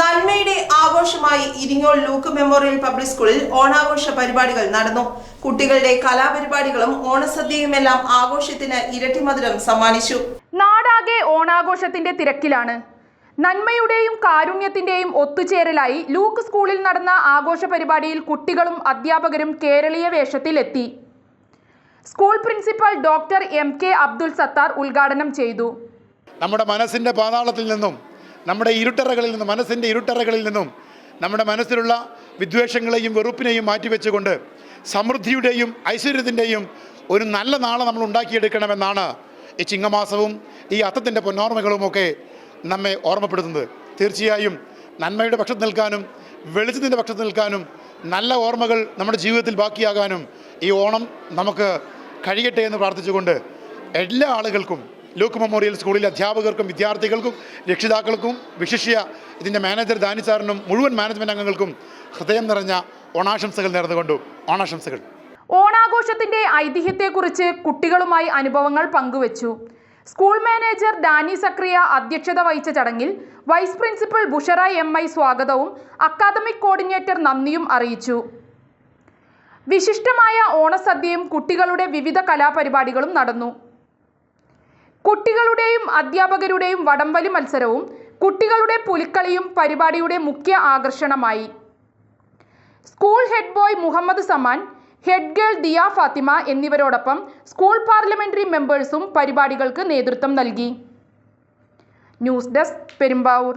നന്മയുടെ ആഘോഷമായി Iringole Luke memorial public സ്കൂളിൽ ഓണാഘോഷ പരിപാടികൾ നടന്നു. കുട്ടികളുടെ കലാപരിപാടികളും ഓണസദ്യയുമെല്ലാം ആഘോഷത്തിന് ഇരട്ടി മധുരം സമ്മാനിച്ചു. നാടാകെ ഓണാഘോഷത്തിന്റെ തിരക്കിലാണ്. നന്മയുടെയും കാരുണ്യത്തിന്റെയും ഒത്തുചേരലായി ലൂക്ക് സ്കൂളിൽ നടന്ന ആഘോഷ പരിപാടിയിൽ കുട്ടികളും അധ്യാപകരും കേരളീയ വേഷത്തിലെത്തി. School principal doctor M K Abdul Sathar ഉദ്ഘാടനം ചെയ്തു. നമ്മുടെ മനസ്സിന്റെ പാതാളത്തിൽ നിന്നും നമ്മുടെ ഇരുട്ടറകളിൽ നിന്നും മനസ്സിന്റെ ഇരുട്ടറകളിൽ നിന്നും നമ്മുടെ മനസ്സിലുള്ള വിദ്വേഷങ്ങളെയും വെറുപ്പിനെയും മാറ്റിവെച്ചുകൊണ്ട് സമൃദ്ധിയുടെയും ഐശ്വര്യത്തിന്റെയും ഒരു നല്ല നാളെ നമ്മൾ ഉണ്ടാക്കിയെടുക്കണമെന്നാണ് ഈ ചിങ്ങമാസവും ഈ അത്തത്തിന്റെ പൊന്നോർമ്മകളുമൊക്കെ നമ്മെ ഓർമ്മപ്പെടുത്തുന്നത്. തീർച്ചയായും നന്മയുടെ പക്ഷത്ത് നിൽക്കാനും വെളിച്ചത്തിന്റെ പക്ഷത്ത് നിൽക്കാനും നല്ല ഓർമ്മകൾ നമ്മുടെ ജീവിതത്തിൽ ബാക്കിയാകാനും ഈ ഓണം നമുക്ക് കഴിയട്ടെ എന്ന് പ്രാർത്ഥിച്ചുകൊണ്ട് എല്ലാ ആളുകൾക്കും ലൂക്ക് മെമ്മോറിയൽ സ്കൂളിലെ അധ്യാപകർക്കും വിദ്യാർത്ഥികൾക്കും രക്ഷിതാക്കൾക്കും വിശിഷ്യ ഇതിന്റെ മാനേജർ ദാനി സാറിനും മുഴുവൻ മാനേജ്മെന്റ് അംഗങ്ങൾക്കും ഹൃദയം നിറഞ്ഞ ഓണാശംസകൾ നേർന്നുകൊണ്ടു. ഓണാശംസകൾ. ഓണാഘോഷത്തിന്റെ ഐതിഹ്യത്തെക്കുറിച്ച് കുട്ടികളുമായി അനുഭവങ്ങൾ പങ്കുവച്ചു. സ്കൂൾ മാനേജർ ഡാനി സക്രിയ അധ്യക്ഷത വഹിച്ച ചടങ്ങിൽ vice principal Bushara M I സ്വാഗതവും അക്കാദമിക് കോർഡിനേറ്റർ നന്ദിയും അറിയിച്ചു. വിശിഷ്ടമായ ഓണസദ്യയും കുട്ടികളുടെ വിവിധ കലാപരിപാടികളും നടന്നു. കുട്ടികളുടെയും അധ്യാപകരുടെയും വടംവലി മത്സരവും കുട്ടികളുടെ പുലിക്കളിയും പരിപാടിയുടെ മുഖ്യ ആകർഷണമായി. School head boy Muhammad Saman head girl Diya Fathima എന്നിവരോടൊപ്പം സ്കൂൾ പാർലമെന്ററി മെമ്പേഴ്സും പരിപാടികൾക്ക് നേതൃത്വം നൽകി. News desk Perumbavoor.